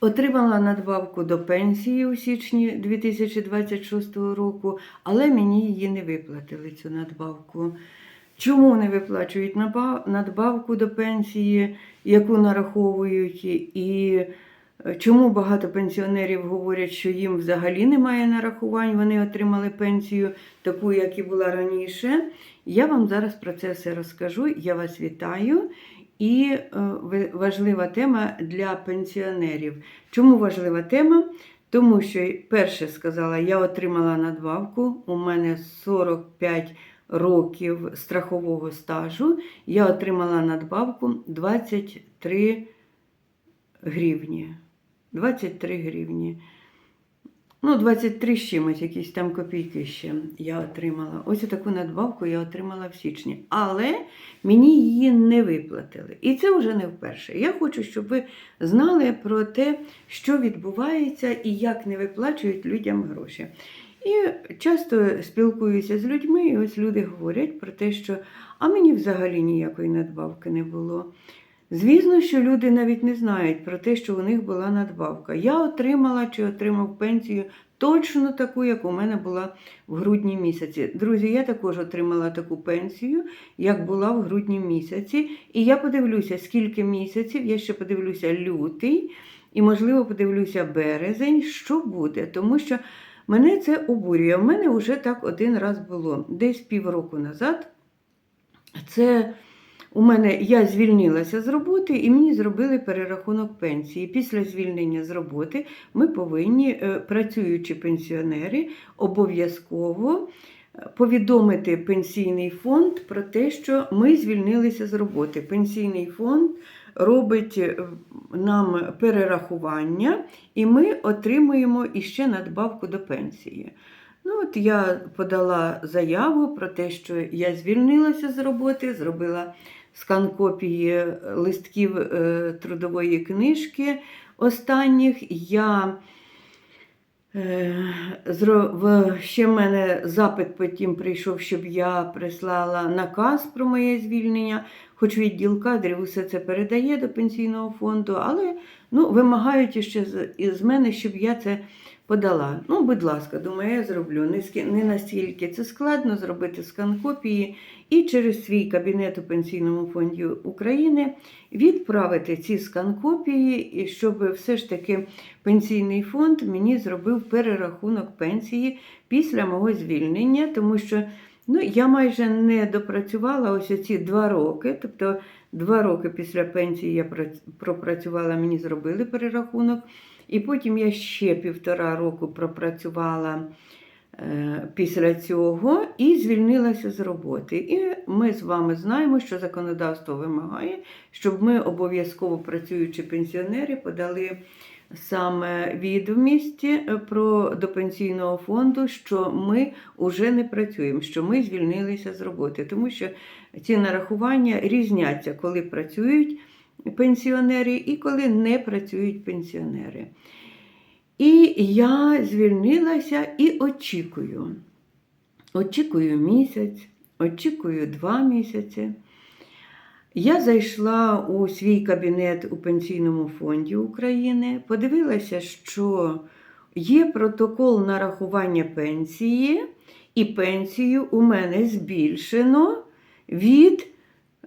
Отримала надбавку до пенсії у січні 2026 року, але мені її не виплатили, цю надбавку. Чому не виплачують надбавку до пенсії, яку нараховують, і е, чому багато пенсіонерів говорять, що їм взагалі немає нарахувань, вони отримали пенсію таку, як і була раніше. Я вам зараз про це все розкажу. Я вас вітаю. І е, важлива тема для пенсіонерів. Чому важлива тема? Тому що, перше сказала, я отримала надбавку, у мене 45 років страхового стажу, я отримала надбавку 23 гривні. 23 гривні. Ну, 23 з чимось, якісь там копійки ще я отримала. Ось таку надбавку я отримала в січні. Але мені її не виплатили. І це вже не вперше. Я хочу, щоб ви знали про те, що відбувається і як не виплачують людям гроші. І часто спілкуюся з людьми, і ось люди говорять про те, що а мені взагалі ніякої надбавки не було. Звісно, що люди навіть не знають про те, що у них була надбавка. Я отримала чи отримав пенсію точно таку, як у мене була в грудні місяці. Друзі, я також отримала таку пенсію, як була в грудні місяці. І я подивлюся, скільки місяців, я ще подивлюся лютий, і, можливо, подивлюся березень, що буде. Тому що мене це обурює. У мене вже так один раз було, десь півроку назад. Це у мене я звільнилася з роботи і мені зробили перерахунок пенсії. Після звільнення з роботи ми повинні, е, працюючи пенсіонери, обов'язково е, повідомити пенсійний фонд про те, що ми звільнилися з роботи. Пенсійний фонд робить е, нам перерахування, і ми отримуємо іще надбавку до пенсії. Ну, от я подала заяву про те, що я звільнилася з роботи, зробила скан копії листків е, трудової книжки останніх. Я е, зро- в- ще в мене запит потім прийшов, щоб я прислала наказ про моє звільнення, хоч відділ кадрів усе це передає до пенсійного фонду, але ну, вимагають ще з, мене, щоб я це подала. Ну, будь ласка, думаю, я зроблю. Не, настільки це складно зробити скан копії і через свій кабінет у Пенсійному фонді України відправити ці скан копії, щоб все ж таки пенсійний фонд мені зробив перерахунок пенсії після мого звільнення, тому що ну, я майже не допрацювала ось ці два роки. Тобто два роки після пенсії я пропрацювала, мені зробили перерахунок. І потім я ще півтора року пропрацювала е, після цього і звільнилася з роботи. І ми з вами знаємо, що законодавство вимагає, щоб ми обов'язково працюючи пенсіонери подали саме відомість е, про до пенсійного фонду, що ми вже не працюємо, що ми звільнилися з роботи, тому що ці нарахування різняться, коли працюють пенсіонери і коли не працюють пенсіонери. І я звільнилася і очікую. Очікую місяць, очікую два місяці. Я зайшла у свій кабінет у Пенсійному фонді України, подивилася, що є протокол нарахування пенсії, і пенсію у мене збільшено від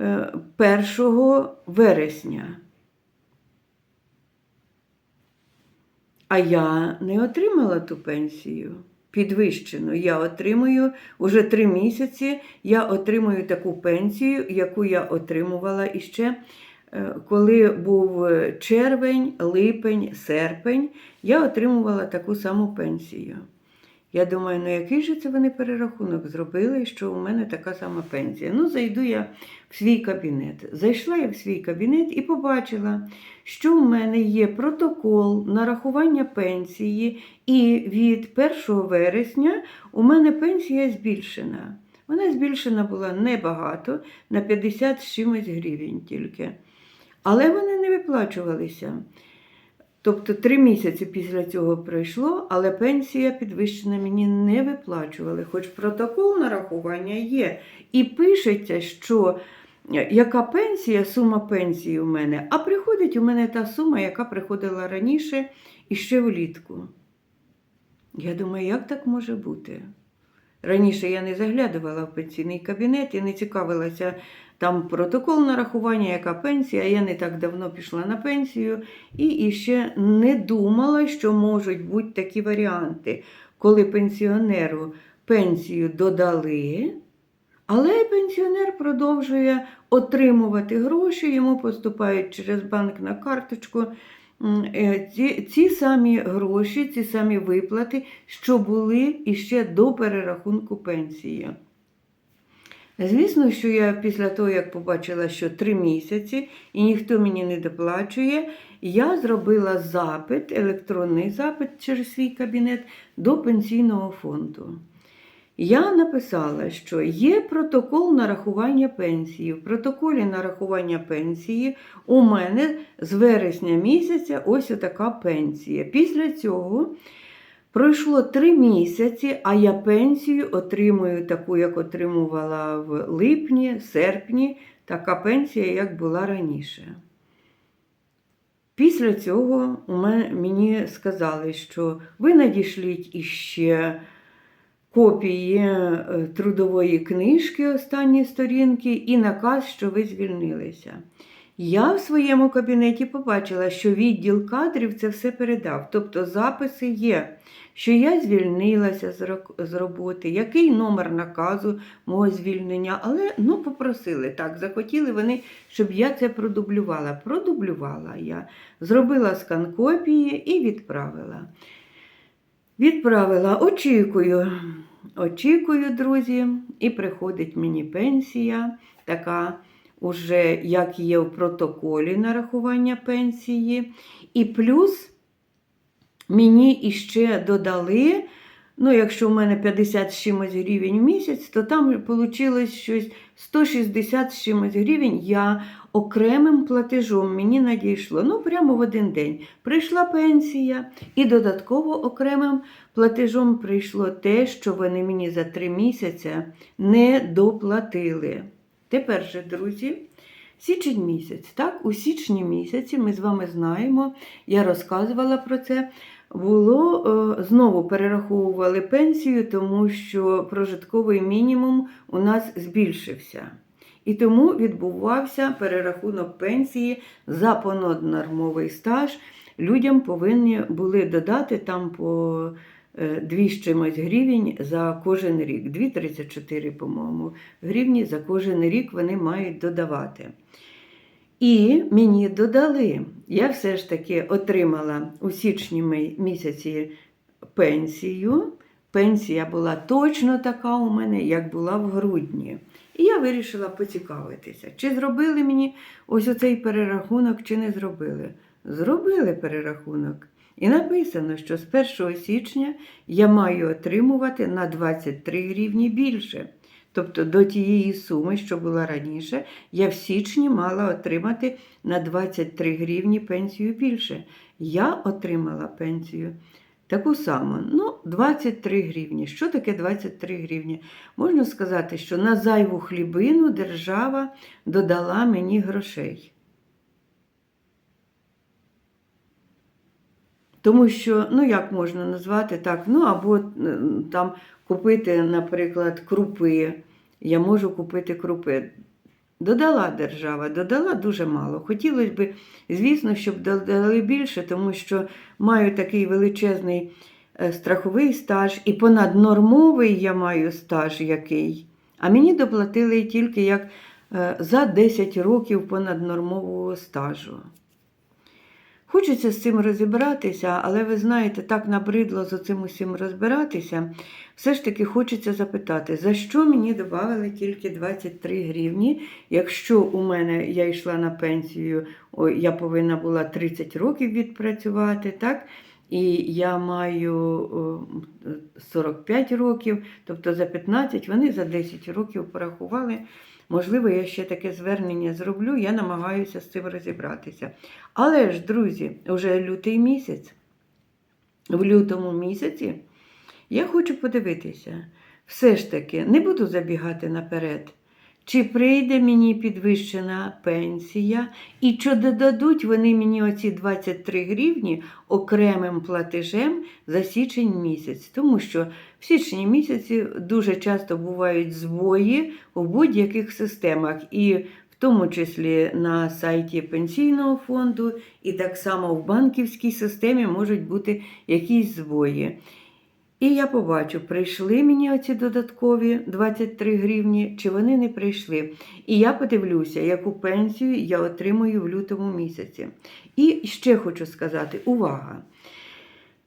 1 вересня. А я не отримала ту пенсію підвищену. Я отримую уже три місяці. Я отримую таку пенсію, яку я отримувала іще, е, коли був червень, липень, серпень. Я отримувала таку саму пенсію. Я думаю, ну який же це вони перерахунок зробили, що у мене така сама пенсія. Ну, зайду я в свій кабінет. Зайшла я в свій кабінет і побачила, що у мене є протокол нарахування пенсії, і від 1 вересня у мене пенсія збільшена. Вона збільшена була небагато, на 50 з чимось гривень тільки. Але вони не виплачувалися. Тобто три місяці після цього пройшло, але пенсія підвищена мені не виплачували, хоч протокол нарахування є. І пишеться, що е, яка пенсія, сума пенсії у мене, а приходить у мене та сума, яка приходила раніше і ще влітку. Я думаю, як так може бути? Раніше я не заглядувала в пенсійний кабінет і не цікавилася там протокол нарахування, яка пенсія. Я не так давно пішла на пенсію і, і ще не думала, що можуть бути такі варіанти, коли пенсіонеру пенсію додали, але пенсіонер продовжує отримувати гроші, йому поступають через банк на карточку. Е, Ці, ці самі гроші, ці самі виплати, що були іще до перерахунку пенсії. Звісно, що я після того, як побачила, що три місяці і ніхто мені не доплачує, я зробила запит, електронний запит через свій кабінет до пенсійного фонду. Я написала, що є протокол нарахування пенсії. В протоколі нарахування пенсії у мене з вересня місяця ось така пенсія. Після цього пройшло три місяці, а я пенсію отримую таку, як отримувала в липні, серпні, така пенсія, як була раніше. Після цього мені сказали, що ви надішліть іще копії е, трудової книжки, останні сторінки, і наказ, що ви звільнилися. Я в своєму кабінеті побачила, що відділ кадрів це все передав. Тобто записи є, що я звільнилася з роботи, який номер наказу мого звільнення, але ну, попросили так, захотіли вони, щоб я це продублювала. Продублювала я, зробила скан копії і відправила. Відправила, очікую, очікую, друзі, і приходить мені пенсія, така уже як є в протоколі нарахування пенсії. І плюс мені іще додали, ну, якщо в мене 50 з чимось гривень в місяць, то там вийшло щось 160 з чимось гривень. Я окремим платежом мені надійшло. Ну, прямо в один день. Прийшла пенсія, і додатково окремим платежом прийшло те, що вони мені за три місяці не доплатили. Тепер же, друзі, січень місяць. Так, у січні місяці ми з вами знаємо, я розказувала про це. Було е, знову перераховували пенсію, тому що прожитковий мінімум у нас збільшився. І тому відбувався перерахунок пенсії за понаднормовий стаж. Людям повинні були додати там по е, дві з чимось гривень за кожен рік. 2,34, по-моєму, гривні за кожен рік вони мають додавати. І мені додали. Я все ж таки отримала у січні місяці пенсію. Пенсія була точно така у мене, як була в грудні. І я вирішила поцікавитися, чи зробили мені ось оцей перерахунок, чи не зробили. Зробили перерахунок. І написано, що з 1 січня я маю отримувати на 23 гривні більше. Тобто до тієї суми, що була раніше, я в січні мала отримати на 23 гривні пенсію більше. Я отримала пенсію таку саму, ну, 23 гривні. Що таке 23 гривні? Можна сказати, що на зайву хлібину держава додала мені грошей. Тому що, ну як можна назвати так, ну або е, там купити, наприклад, крупи. Я можу купити крупи. Додала держава, додала дуже мало. Хотілося б, звісно, щоб додали більше, тому що маю такий величезний е, страховий стаж, і понаднормовий я маю стаж який. А мені доплатили тільки як е, за 10 років понаднормового стажу. Хочеться з цим розібратися, але ви знаєте, так набридло з цим усім розбиратися. Все ж таки хочеться запитати, за що мені додали тільки 23 гривні, якщо у мене я йшла на пенсію, я повинна була 30 років відпрацювати, так? І я маю 45 років, тобто за 15, вони за 10 років порахували. Можливо, я ще таке звернення зроблю, я намагаюся з цим розібратися. Але ж, друзі, вже лютий місяць. В лютому місяці я хочу подивитися. Все ж таки, не буду забігати наперед. Чи прийде мені підвищена пенсія, і чи додадуть вони мені оці 23 гривні окремим платежем за січень місяць. Тому що в січні місяці дуже часто бувають збої у будь-яких системах. І в тому числі на сайті пенсійного фонду, і так само в банківській системі можуть бути якісь збої. І я побачу, прийшли мені оці додаткові 23 гривні, чи вони не прийшли. І я подивлюся, яку пенсію я отримую в лютому місяці. І ще хочу сказати: увага!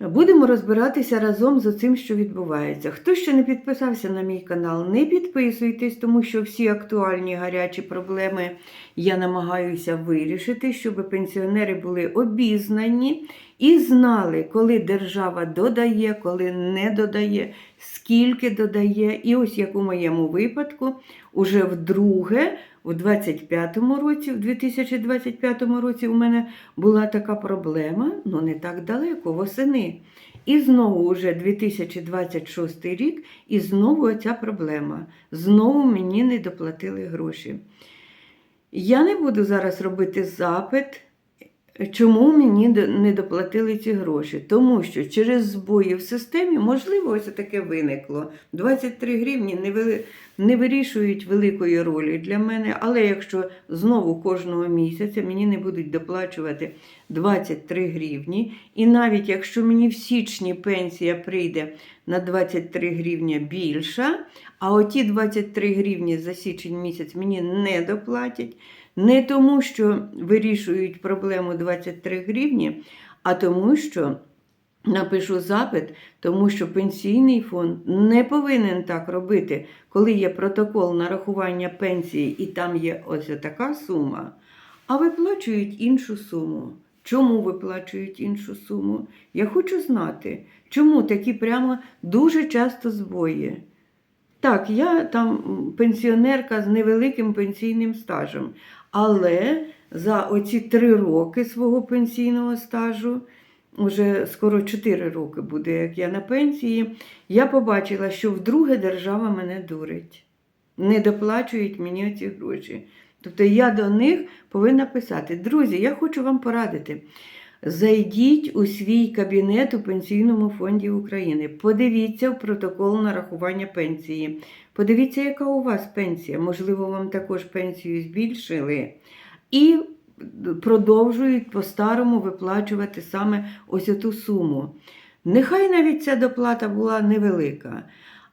Будемо розбиратися разом з цим, що відбувається. Хто ще не підписався на мій канал, не підписуйтесь, тому що всі актуальні гарячі проблеми я намагаюся вирішити, щоб пенсіонери були обізнані і знали, коли держава додає, коли не додає, скільки додає. І ось як у моєму випадку, уже вдруге, у 25-му році, в 2025 році у мене була така проблема, ну не так далеко, восени. І знову вже 2026 рік, і знову ця проблема. Знову мені не доплатили гроші. Я не буду зараз робити запит, чому мені не доплатили ці гроші. Тому що через збої в системі, можливо, ось таке виникло. 23 гривні не, вирішують великої ролі для мене, але якщо знову кожного місяця мені не будуть доплачувати 23 гривні, і навіть якщо мені в січні пенсія прийде на 23 гривні більша, а оті 23 гривні за січень місяць мені не доплатять, не тому, що вирішують проблему 23 гривні, а тому, що напишу запит, тому що пенсійний фонд не повинен так робити, коли є протокол нарахування пенсії і там є ось така сума, а виплачують іншу суму. Чому виплачують іншу суму? Я хочу знати, чому такі прямо дуже часто збої. Так, я там пенсіонерка з невеликим пенсійним стажем, але за оці три роки свого пенсійного стажу, уже скоро 4 роки буде, як я на пенсії, я побачила, що вдруге держава мене дурить. Не доплачують мені ці гроші. Тобто я до них повинна писати: друзі, я хочу вам порадити. Зайдіть у свій кабінет у Пенсійному фонді України. Подивіться в протокол нарахування пенсії. Подивіться, яка у вас пенсія. Можливо, вам також пенсію збільшили. І продовжують по-старому виплачувати саме ось ту суму. Нехай навіть ця доплата була невелика.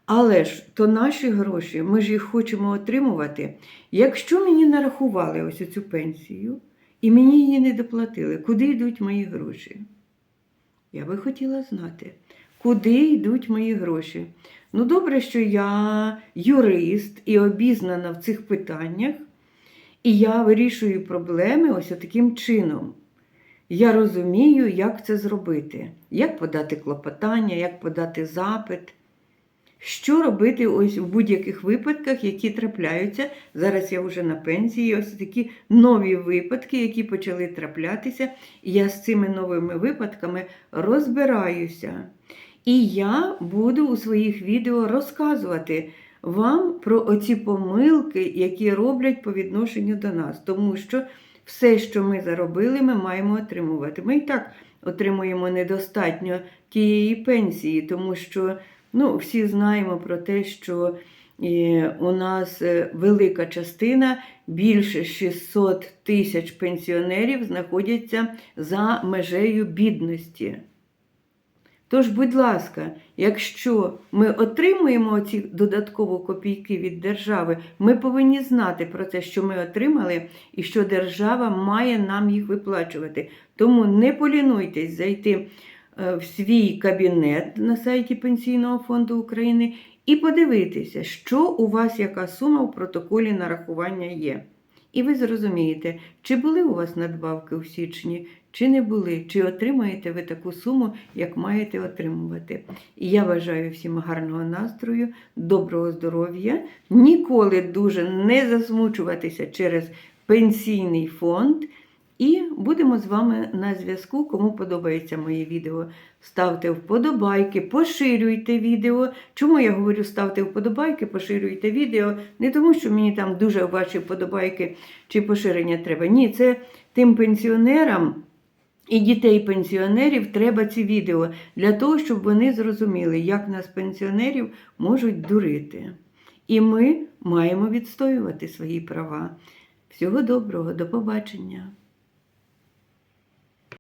Але ж то наші гроші, ми ж їх хочемо отримувати. Якщо мені нарахували ось цю пенсію, і мені її не доплатили, куди йдуть мої гроші? Я би хотіла знати, куди йдуть мої гроші. Ну, добре, що я юрист і обізнана в цих питаннях, і я вирішую проблеми ось таким чином. Я розумію, як це зробити, як подати клопотання, як подати запит. Що робити ось в будь-яких випадках, які трапляються. Зараз я вже на пенсії, ось такі нові випадки, які почали траплятися, я з цими новими випадками розбираюся. І я буду у своїх відео розказувати вам про оці помилки, які роблять по відношенню до нас. Тому що все, що ми заробили, ми маємо отримувати. Ми і так отримуємо недостатньо тієї пенсії, тому що. Ну, всі знаємо про те, що е, у нас е, велика частина, більше 600 тисяч пенсіонерів знаходяться за межею бідності. Тож, будь ласка, якщо ми отримуємо ці додаткові копійки від держави, ми повинні знати про те, що ми отримали, і що держава має нам їх виплачувати. Тому не полінуйтесь зайти в свій кабінет на сайті Пенсійного фонду України і подивитися, що у вас яка сума в протоколі нарахування є. І ви зрозумієте, чи були у вас надбавки у січні, чи не були, чи отримаєте ви таку суму, як маєте отримувати. І я бажаю всім гарного настрою, доброго здоров'я, ніколи дуже не засмучуватися через пенсійний фонд І будемо з вами на зв'язку. Кому подобається моє відео, ставте вподобайки, поширюйте відео. Чому я говорю ставте вподобайки, поширюйте відео? Не тому, що мені там дуже ваші вподобайки чи поширення треба. Ні, це тим пенсіонерам. І дітей пенсіонерів треба ці відео для того, щоб вони зрозуміли, як нас пенсіонерів можуть дурити. І ми маємо відстоювати свої права. Всього доброго, до побачення!